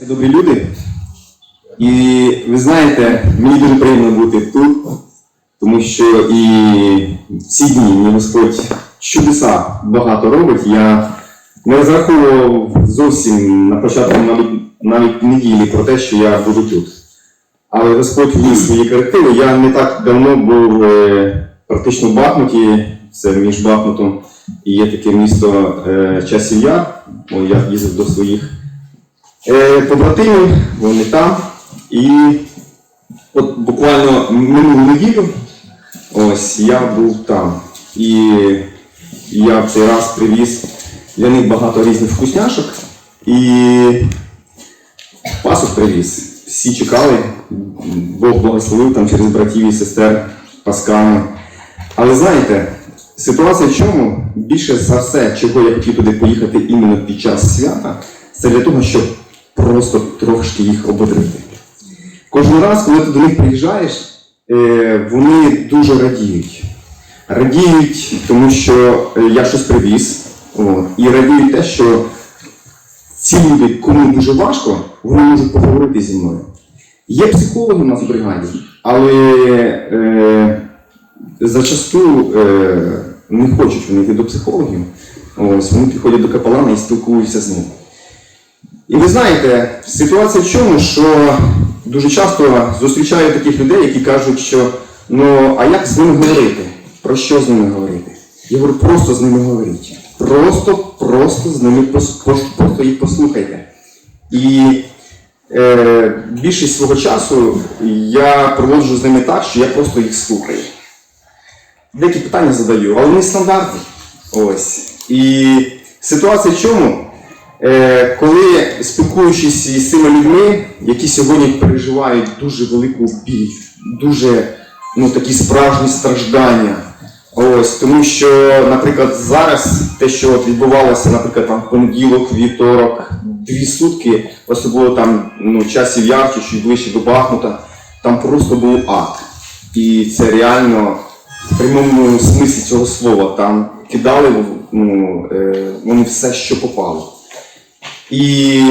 Добрі люди. І ви знаєте, мені дуже приємно бути тут, тому що і в ці дні мені Господь чудеса багато робить. Я не розраховував зовсім на початку навіть, навіть неділі про те, що я буду тут. Але Господь вніс свої корективи. Я не так давно був е, практично в Бахмуті, це між Бахмутом і є таке місто е, Часів Яр. О, Я їздив до своїх побратимів, вони там. І от буквально минулу неділю ось я був там. І я в цей раз привіз для них багато різних вкусняшок і пасок привіз. Всі чекали, Бог благословив там через братів і сестер пасками. Але знаєте, ситуація в чому? Більше за все, чого я хотів туди поїхати іменно під час свята, це для того, щоб просто трошки їх ободрити. Кожен раз, коли ти до них приїжджаєш, е, вони дуже радіють. Радіють, тому що е, я щось привіз. І радіють те, що ці люди, кому дуже важко, вони можуть поговорити зі мною. Є психологи у нас в бригаді, але е, зачасту е, не хочуть вони йти до психологів. Ось, вони підходять до капелана і спілкуються з ним. І ви знаєте, ситуація в чому, що дуже часто зустрічаю таких людей, які кажуть, що ну, а як з ними говорити? Про що з ними говорити? Я говорю, просто з ними говоріть. Просто, просто з ними просто їх послухайте. І е, більшість свого часу я проводжу з ними так, що я просто їх слухаю. Деякі питання задаю, але вони стандартні. Ось. І ситуація в чому? Е, коли спілкуючись із цими людьми, які сьогодні переживають дуже велику біль, дуже ну, такі справжні страждання. Ось, тому що, наприклад, зараз те, що от відбувалося, наприклад, там понеділок, вівторок, дві сутки, особливо там ну, часів ярче, чи ближче до Бахмута, там просто був ад. І це реально в прямому смислі цього слова. Там кидали ну, е, вони все, що попало. І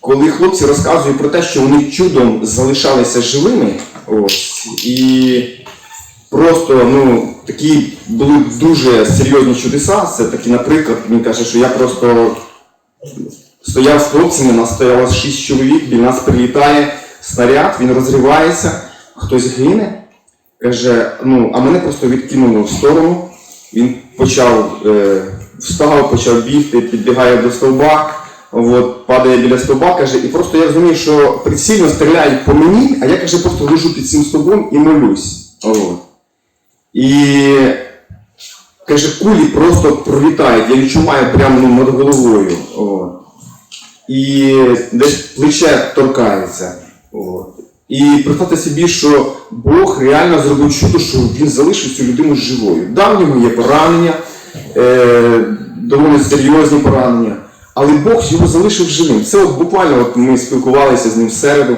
коли хлопці розказують про те, що вони чудом залишалися живими, ось, і просто ну, такі були дуже серйозні чудеса. Це такі, наприклад, він каже, що я просто стояв з хлопцями, нас стояло 6 чоловік, біля нас прилітає снаряд, він розривається, хтось гине. Каже, ну, а мене просто відкинуло в сторону. Він почав е, встав, почав бігти, підбігає до стовба, от, падає біля стовба, каже, і просто я розумію, що прицільно стріляють по мені, а я каже, просто лежу під цим стовбом і молюсь. От. І каже, кулі просто пролітають, я відчуваю прямо ну, над головою. От. І десь плече торкається. От. І представте собі, що Бог реально зробив чудо, що він залишив цю людину живою. Да, в нього є поранення, е, доволі серйозні поранення, але Бог його залишив живим. Це от буквально от ми спілкувалися з ним в середу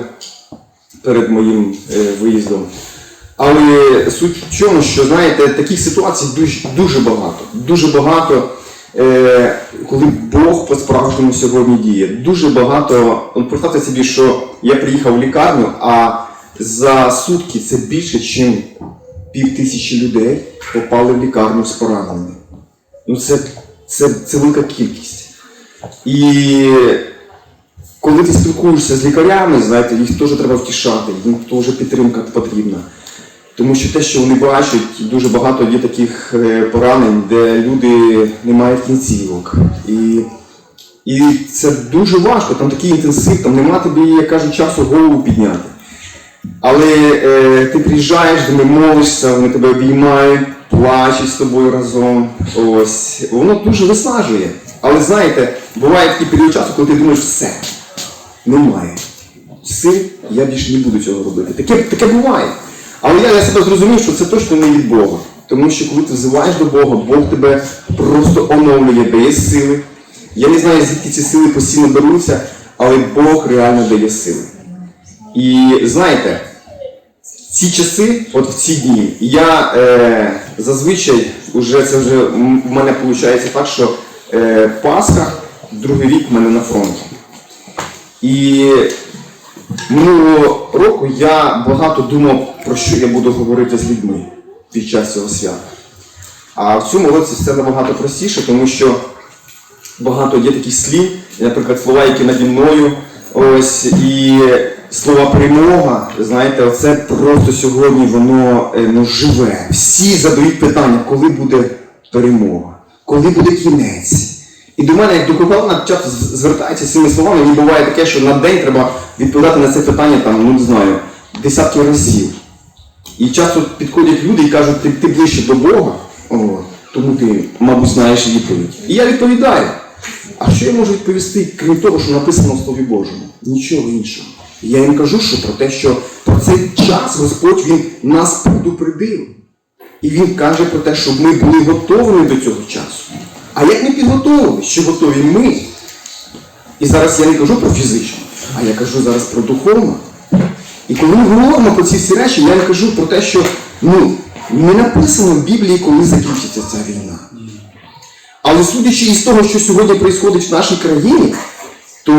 перед моїм е, виїздом. Але суть в чому, що знаєте, таких ситуацій дуже, дуже багато. Дуже багато, е, коли Бог по-справжньому сьогодні діє. Дуже багато. От представте собі, що я приїхав в лікарню, а за сутки це більше, ніж пів тисячі людей попали в лікарню з пораненнями. Ну це, це, це велика кількість. І коли ти спілкуєшся з лікарями, знаєте, їх теж треба втішати, їм теж підтримка потрібна. Тому що те, що вони бачать, дуже багато є таких е, поранень, де люди не мають кінцівок. І, і це дуже важко, там такий інтенсив, там нема тобі, як кажуть, часу голову підняти. Але е, ти приїжджаєш, них молишся, вони тебе обіймають, плачуть з тобою разом. Ось. Воно дуже виснажує. Але знаєте, буває такий період часу, коли ти думаєш, все, немає. Сил, я більше не буду цього робити. Таке, таке буває. Але я для себе зрозумів, що це точно не від Бога. Тому що коли ти взиваєш до Бога, Бог тебе просто оновлює, дає сили. Я не знаю, звідки ці сили постійно беруться, але Бог реально дає сили. І знаєте, ці часи, от в ці дні, я е, зазвичай, уже це вже в мене виходить так, що Пасха, другий рік в мене на фронті. І минулого року я багато думав, про що я буду говорити з людьми під час цього свята. А в цьому році все набагато простіше, тому що багато є таких слів, наприклад, слова, які наді мною, ось і слова перемога. Знаєте, це просто сьогодні воно е, ну, живе. Всі задають питання, коли буде перемога, коли буде кінець. І до мене, як до кого часто звертається з цими словами, мені буває таке, що на день треба відповідати на це питання, там, ну не знаю, десятки разів. І часто підходять люди і кажуть, ти, ти ближче до Бога, о, тому ти, мабуть, знаєш відповідь. І я відповідаю. А що я можу відповісти, крім того, що написано в Слові Божому? Нічого іншого. Я їм кажу, що про те, що про цей час Господь Він нас предупредив. І Він каже про те, щоб ми були готовими до цього часу. А як ми підготовили, що готові ми? І зараз я не кажу про фізичну, а я кажу зараз про духовну. І коли ми говоримо про ці всі речі, я не кажу про те, що ну, не написано в Біблії, коли закінчиться ця війна. Але судячи із того, що сьогодні відбувається в нашій країні, то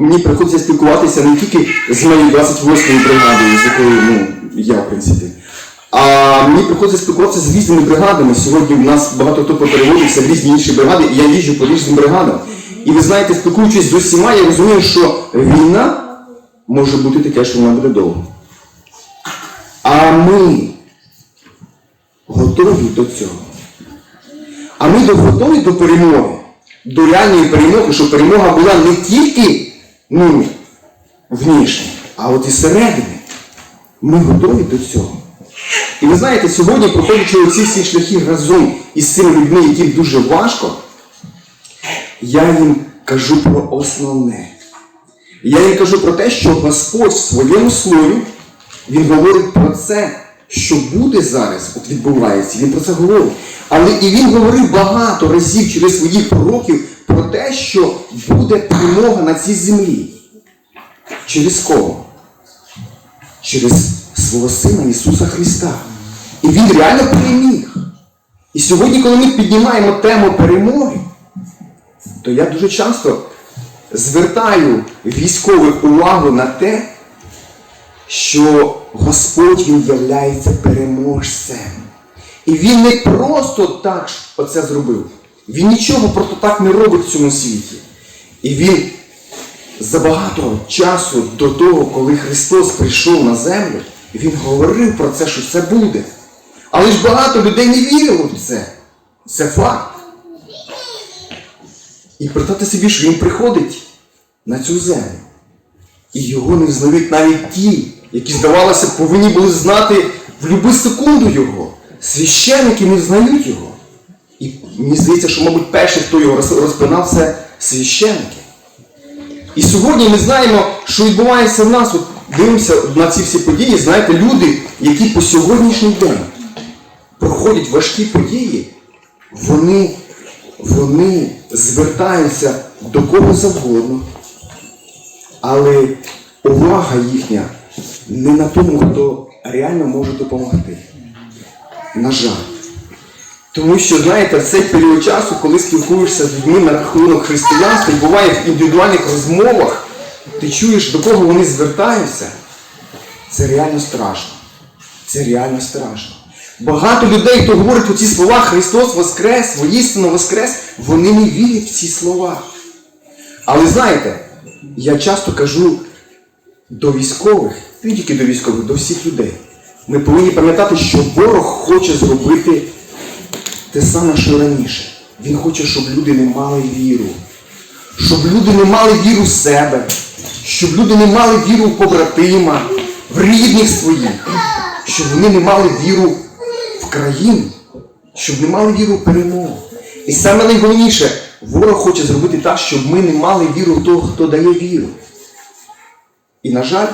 мені приходиться спілкуватися не тільки з моєю 28-ю бригадою, з якою ну, я, в принципі, а мені приходиться спілкуватися з різними бригадами. Сьогодні в нас багато хто переводився в різні інші бригади, і я їжджу по різним бригадам. І ви знаєте, спілкуючись з усіма, я розумію, що війна може бути таке, що вона буде довго. А ми готові до цього. А ми готові до перемоги, до реальної перемоги, щоб перемога була не тільки ну, внішня, а от і середини. Ми готові до цього. І ви знаєте, сьогодні, проходячи оці всі шляхи разом із цими людьми, яким дуже важко, я їм кажу про основне. Я їм кажу про те, що Господь в своєму слові, Він говорить про це, що буде зараз, от відбувається, він про це говорить. Але і він говорив багато разів через своїх пророків про те, що буде перемога на цій землі. Через кого? Через свого Сина Ісуса Христа. І Він реально переміг. І сьогодні, коли ми піднімаємо тему перемоги, то я дуже часто звертаю військових увагу на те, що Господь Він являється переможцем. І він не просто так оце зробив. Він нічого просто так не робить в цьому світі. І він за багато часу до того, коли Христос прийшов на землю, Він говорив про це, що це буде. Але ж багато людей не вірило в це. Це факт. І представте собі, що він приходить на цю землю. І його не взнають навіть ті, які, здавалося, повинні були знати в будь-яку секунду його. Священники не знають його. І мені здається, що, мабуть, перший, хто його роз- розпинав, це священники. І сьогодні ми знаємо, що відбувається в нас. От дивимося на ці всі події, знаєте, люди, які по сьогоднішній день проходять важкі події, вони, вони звертаються до кого завгодно. Але увага їхня не на тому, хто реально може допомогти. На жаль. Тому що, знаєте, в цей період часу, коли спілкуєшся з людьми на рахунок християнства, і буває в індивідуальних розмовах, ти чуєш, до кого вони звертаються, це реально страшно. Це реально страшно. Багато людей, хто говорить оці слова Христос Воскрес, воістину Воскрес, вони не вірять в ці слова. Але знаєте, я часто кажу до військових, не тільки до військових, до всіх людей. Ми повинні пам'ятати, що ворог хоче зробити те саме, що раніше. Він хоче, щоб люди не мали віру. Щоб люди не мали віру в себе, щоб люди не мали віру в побратима, в рідних своїх, щоб вони не мали віру в країну, щоб не мали віру в перемогу. І саме найголовніше, ворог хоче зробити так, щоб ми не мали віру в того, хто дає віру. І, на жаль,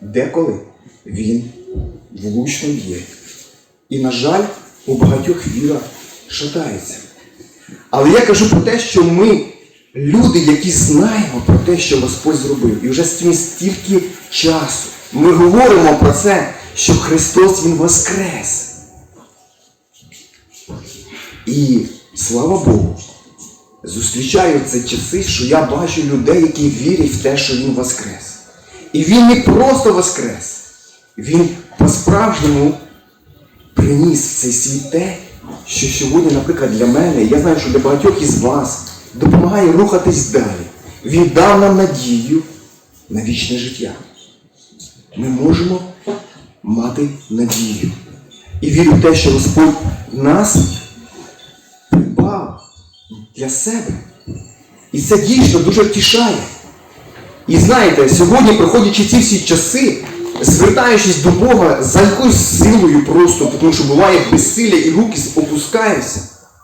деколи він влучно б'є. І, на жаль, у багатьох віра шатається. Але я кажу про те, що ми, люди, які знаємо про те, що Господь зробив, і вже з цим стільки часу, ми говоримо про це, що Христос Він воскрес. І слава Богу, зустрічаю ці часи, що я бачу людей, які вірять в те, що Він воскрес. І Він не просто воскрес, Він по-справжньому приніс в цей світ те, що сьогодні, наприклад, для мене, я знаю, що для багатьох із вас допомагає рухатись далі. Він дав нам надію на вічне життя. Ми можемо мати надію. І вірю в те, що Господь нас для себе. І це дійсно дуже втішає. І знаєте, сьогодні, проходячи ці всі часи, звертаючись до Бога за якоюсь силою просто, тому що буває безсилля і руки опускаються,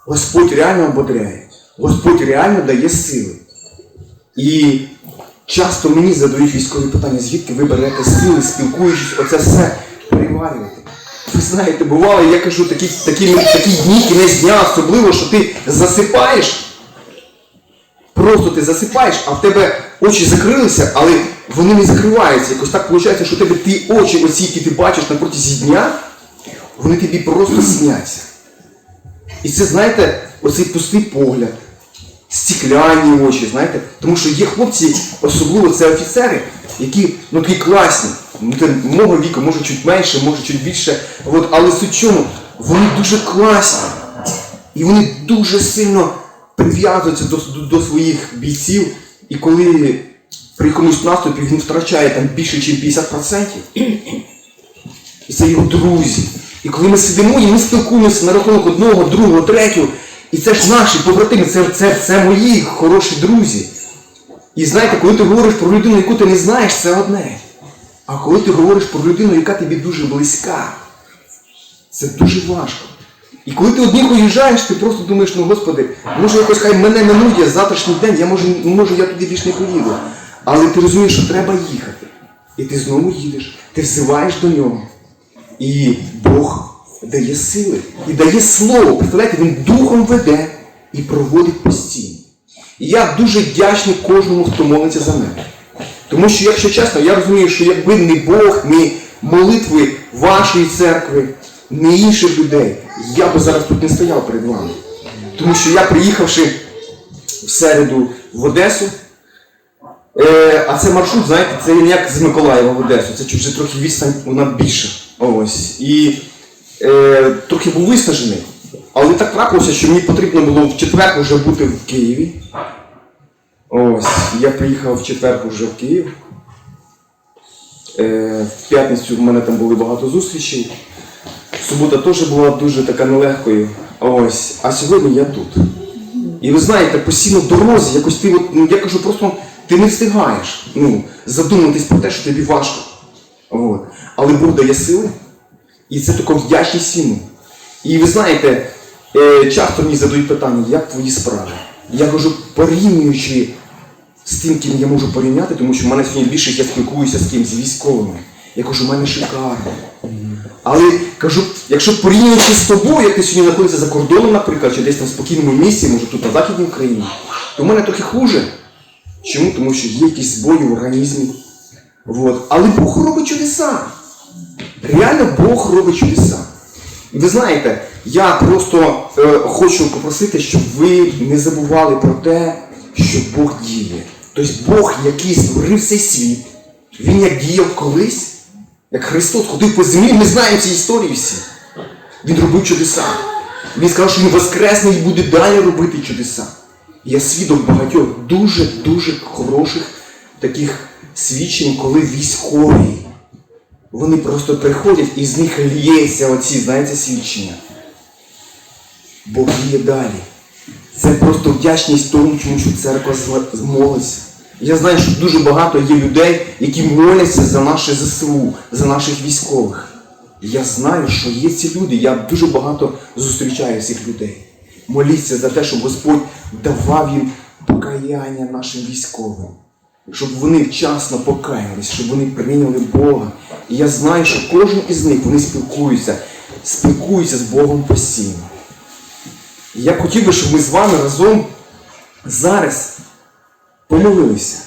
Господь реально ободряє. Господь реально дає сили. І часто мені задають військові питання, звідки ви берете сили, спілкуючись, оце все переварювати. Ви знаєте, бувало, я кажу, такі, такі, такі дні, кінець дня, особливо, що ти засипаєш. Просто ти засипаєш, а в тебе очі закрилися, але вони не закриваються. Якось так виходить, що в тебе ті очі, оці, які ти бачиш на протязі дня, вони тобі просто сняться. І це, знаєте, оцей пустий погляд, стікляні очі, знаєте. Тому що є хлопці, особливо це офіцери, які ну, такі класні. Ну, мого віку, може чуть менше, може чуть більше. От, але суть чому, вони дуже класні. І вони дуже сильно прив'язуються до, до, до своїх бійців. І коли при якомусь наступі він втрачає там більше, ніж 50%, і це його друзі. І коли ми сидимо і ми спілкуємося на рахунок одного, другого, третього, і це ж наші побратими, це, це, це мої хороші друзі. І знаєте, коли ти говориш про людину, яку ти не знаєш, це одне. А коли ти говориш про людину, яка тобі дуже близька, це дуже важко. І коли ти одних уїжджаєш, ти просто думаєш, ну Господи, може якось хай мене минує завтрашній день, я може, може я туди більш не поїду. Але ти розумієш, що треба їхати. І ти знову їдеш, ти взиваєш до нього. І Бог дає сили і дає слово. Представляєте, він духом веде і проводить постійно. І я дуже вдячний кожному, хто молиться за мене. Тому що, якщо чесно, я розумію, що якби не Бог, не молитви вашої церкви, не інших людей, я би зараз тут не стояв перед вами. Тому що я, приїхавши в середу в Одесу, е, а це маршрут, знаєте, це не як з Миколаєва в Одесу, це вже трохи відстань, вона більша. Ось. І е, трохи був виснажений. Але так трапилося, що мені потрібно було в четвер вже бути в Києві. Ось, я приїхав в четвер вже в Київ. Е, в п'ятницю в мене там були багато зустрічей. Субота теж була дуже така нелегкою. Ось. А сьогодні я тут. І ви знаєте, постійно в дорозі, якось ти, от, ну, я кажу, просто ти не встигаєш ну, задуматись про те, що тобі важко. От. Але Бог дає сили, і це тако вдячність йому. І ви знаєте, е, часто мені задають питання, як твої справи? Я кажу, порівнюючи з тим, ким я можу порівняти, тому що в мене сьогодні більше я спілкуюся з ким, з військовими. Я кажу, в мене шикарно. Але кажу, якщо порівнюючи з тобою, як ти сьогодні знаходишся за кордоном, наприклад, чи десь там в спокійному місці, може тут на Західній Україні, то в мене трохи хуже. Чому? Тому що є якісь збої в організмі. От. Але Бог робить чудеса. Реально Бог робить чудеса. І ви знаєте, я просто е, хочу попросити, щоб ви не забували про те, що Бог діє. Тобто Бог, який створив цей світ, Він як діяв колись, як Христос ходив по землі, ми знаємо ці історії всі. Він робив чудеса. Він сказав, що він воскресне і буде далі робити чудеса. Я свідок багатьох дуже-дуже хороших таких свідчень, коли військові. Вони просто приходять і з них лється оці, знаєте, свідчення. Бог є далі. Це просто вдячність тому, чому церква молиться. Я знаю, що дуже багато є людей, які моляться за наше ЗСУ, за наших військових. Я знаю, що є ці люди. Я дуже багато зустрічаю цих людей. Моліться за те, щоб Господь давав їм покаяння нашим військовим щоб вони вчасно покаялись, щоб вони прийняли Бога. І я знаю, що кожен із них вони спілкуються, спілкуються з Богом постійно. І я хотів би, щоб ми з вами разом зараз помолилися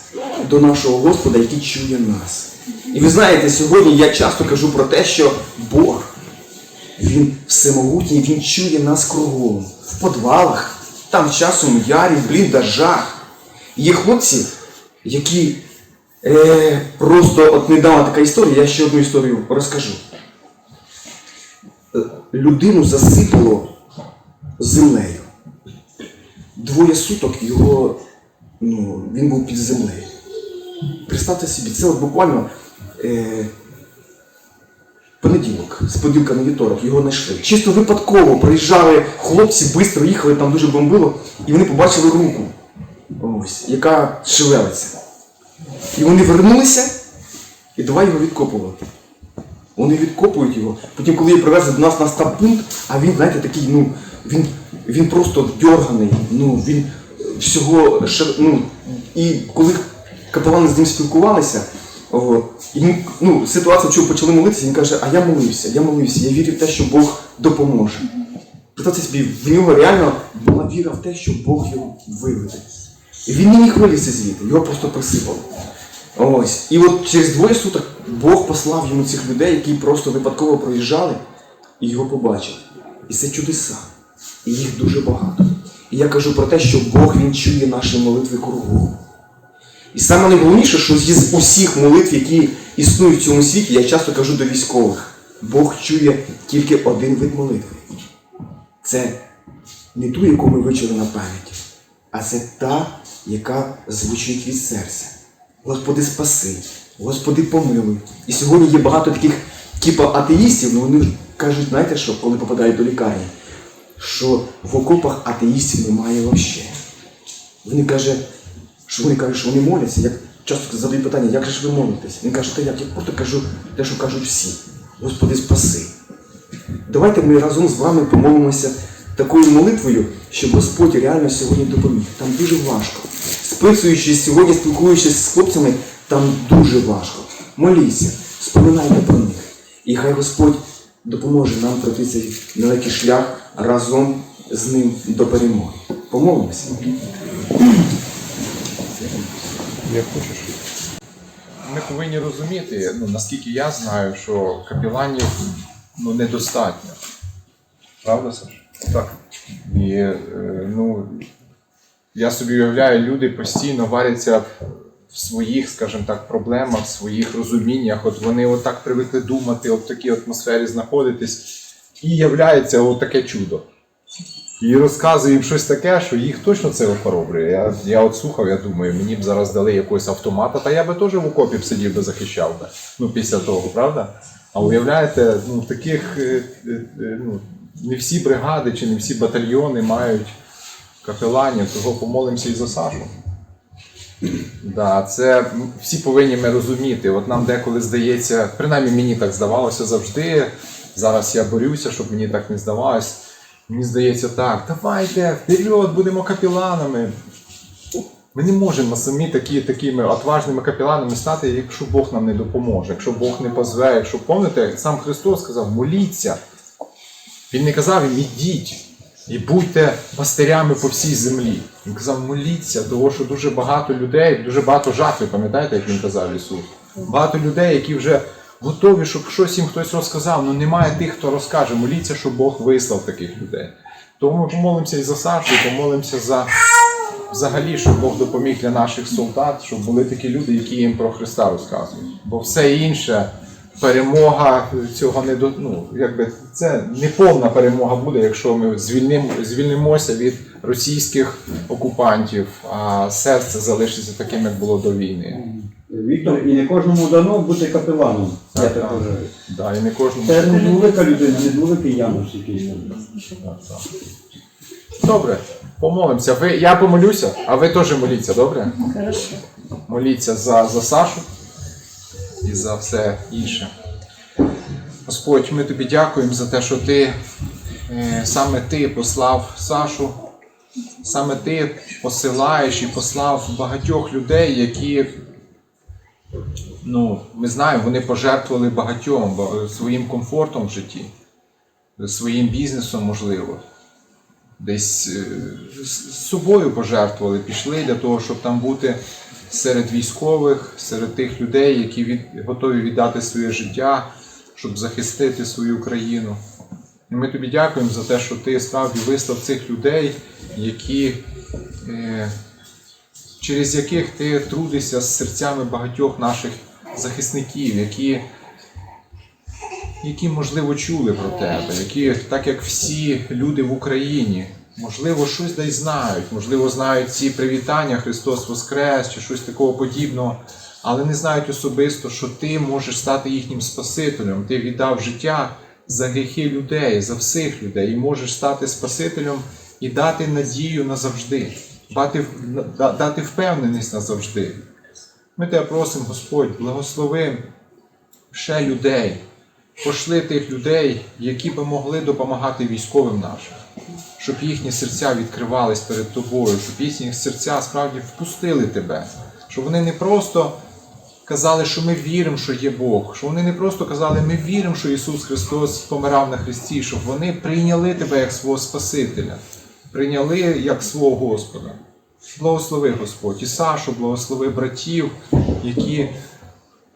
до нашого Господа, який чує нас. І ви знаєте, сьогодні я часто кажу про те, що Бог, Він всемогутній, Він чує нас кругом, в подвалах, там часом ярі, в бліндажах. Є хлопці, які е, просто от недавно така історія, я ще одну історію розкажу. Е, Людину засипало землею. Двоє суток його, ну, він був під землею. Представте собі, це от буквально е, понеділок, з поділка на вівторок, його знайшли. Чисто випадково приїжджали хлопці, швидко їхали, там дуже бомбило, і вони побачили руку, ось, яка шевелиться. І вони вернулися і давай його відкопувати. Вони відкопують його. Потім, коли її привезли до нас на стаб-пункт, а він, знаєте, такий, ну, він, він просто дьорганий, ну, він всього ну, і коли капелани з ним спілкувалися, от, і ну, ситуація, чого почали молитися, він каже, а я молився, я молився, я вірю в те, що Бог допоможе. Представте собі, в нього реально була віра в те, що Бог його виведе. І він не міг вилізти звідти, його просто присипало. Ось. І от через двоє суток Бог послав йому цих людей, які просто випадково проїжджали і його побачили. І це чудеса. І їх дуже багато. І я кажу про те, що Бог він чує наші молитви кругом. І саме найголовніше, що з усіх молитв, які існують в цьому світі, я часто кажу до військових, Бог чує тільки один вид молитви. Це не ту, яку ми вичили на пам'ять, а це та, яка звучить від серця. Господи, спаси, Господи, помилуй. І сьогодні є багато таких типу атеїстів, але вони кажуть, знаєте що, коли попадають до лікарні, що в окопах атеїстів немає взагалі. Вони кажуть, що вони кажуть, що вони моляться. Як часто задають питання, як же ж ви молитесь? Він каже, та як, я просто кажу те, що кажуть всі. Господи, спаси. Давайте ми разом з вами помолимося такою молитвою, щоб Господь реально сьогодні допоміг. Там дуже важко. Списуючись сьогодні, спілкуючись з хлопцями, там дуже важко. Моліться, споминайте про них. І хай Господь допоможе нам пройти цей далекий шлях разом з ним до перемоги. Помолимося. Як хочеш. Ми повинні розуміти, ну наскільки я знаю, що капіланів ну, недостатньо. Правда, Саш? Так. І е, ну, я собі уявляю, люди постійно варяться в своїх, скажімо так, проблемах, в своїх розуміннях. От вони отак привикли думати, от в такій атмосфері знаходитись, і являється таке чудо. І розказує їм щось таке, що їх точно це опороблює. Я, я от слухав, я думаю, мені б зараз дали якогось автомата, та я би теж в окопі б сидів би захищав би. Ну, після того, правда? А уявляєте, ну таких е, е, е, ну, не всі бригади чи не всі батальйони мають капеланів, того помолимося і за Сашу. Да, це всі повинні ми розуміти. От нам деколи здається, принаймні мені так здавалося завжди. Зараз я борюся, щоб мені так не здавалось. Мені здається, так, давайте вперед, будемо капіланами. Ми не можемо самі такі, такими отважними капіланами стати, якщо Бог нам не допоможе, якщо Бог не позве, якщо пам'ятаєте, сам Христос сказав, моліться. Він не казав їм, ідіть і будьте пастирями по всій землі. Він казав, моліться, тому що дуже багато людей, дуже багато жатви, пам'ятаєте, як він казав Ісус? Багато людей, які вже готові, щоб щось їм хтось розказав, але немає тих, хто розкаже. Моліться, щоб Бог вислав таких людей. Тому ми помолимося і за Сашу, і помолимося за взагалі, щоб Бог допоміг для наших солдат, щоб були такі люди, які їм про Христа розказують. Бо все інше, перемога цього не до ну, якби це не повна перемога буде, якщо ми звільнимо, звільнимося від російських окупантів, а серце залишиться таким, як було до війни. Віктор, і не кожному дано бути капеланом. Я Так, вважаю. Да, і не кожному. Це не велика людина, не великий Янус якийсь. Так, так. Добре, помолимося. Ви, я помолюся, а ви теж моліться, добре? Хорошо. моліться за, за Сашу і за все інше. Господь, ми тобі дякуємо за те, що ти е, саме ти послав Сашу, саме ти посилаєш і послав багатьох людей, які, ну, ми знаємо, вони пожертвували багатьом своїм комфортом в житті, своїм бізнесом, можливо десь е, з собою пожертвували, пішли для того, щоб там бути серед військових, серед тих людей, які від, готові віддати своє життя, щоб захистити свою країну. І ми тобі дякуємо за те, що ти справді вислав цих людей, які, е, через яких ти трудишся з серцями багатьох наших захисників, які, які можливо чули про тебе, які, так як всі люди в Україні, можливо, щось десь знають, можливо, знають ці привітання Христос Воскрес чи щось такого подібного, але не знають особисто, що ти можеш стати їхнім Спасителем. Ти віддав життя за гріхи людей, за всіх людей, і можеш стати Спасителем і дати надію назавжди, дати, впевненість назавжди. Ми тебе просимо, Господь, благослови ще людей, пошли тих людей, які би могли допомагати військовим нашим, щоб їхні серця відкривались перед тобою, щоб їхні серця справді впустили тебе, щоб вони не просто казали, що ми віримо, що є Бог, що вони не просто казали, ми віримо, що Ісус Христос помирав на Христі, щоб вони прийняли тебе як свого Спасителя, прийняли як свого Господа. Благослови Господь і Сашу, благослови братів, які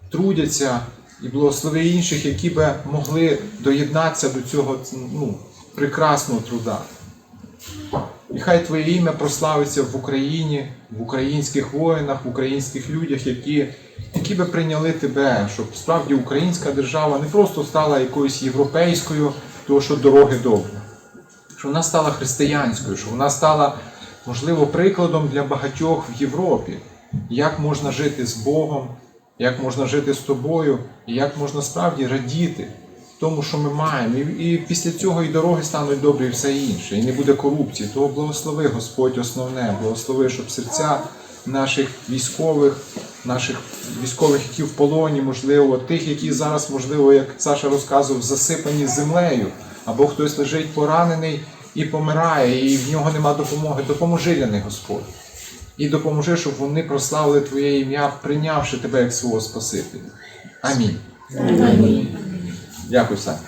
трудяться, і благослови інших, які би могли доєднатися до цього ну, прекрасного труда. І хай Твоє ім'я прославиться в Україні, в українських воїнах, в українських людях, які, які би прийняли тебе, щоб справді українська держава не просто стала якоюсь європейською, тому що дороги добрі, щоб вона стала християнською, щоб вона стала, можливо, прикладом для багатьох в Європі, як можна жити з Богом, як можна жити з тобою, і як можна справді радіти тому, що ми маємо. І, і після цього і дороги стануть добрі, і все інше, і не буде корупції. Того благослови Господь основне, благослови, щоб серця наших військових, наших військових, які в полоні, можливо, тих, які зараз, можливо, як Саша розказував, засипані землею, або хтось лежить поранений і помирає, і в нього нема допомоги. Допоможи для них, Господь. І допоможи, щоб вони прославили Твоє ім'я, прийнявши тебе як свого Спасителя. Амінь. Дякую, Саня.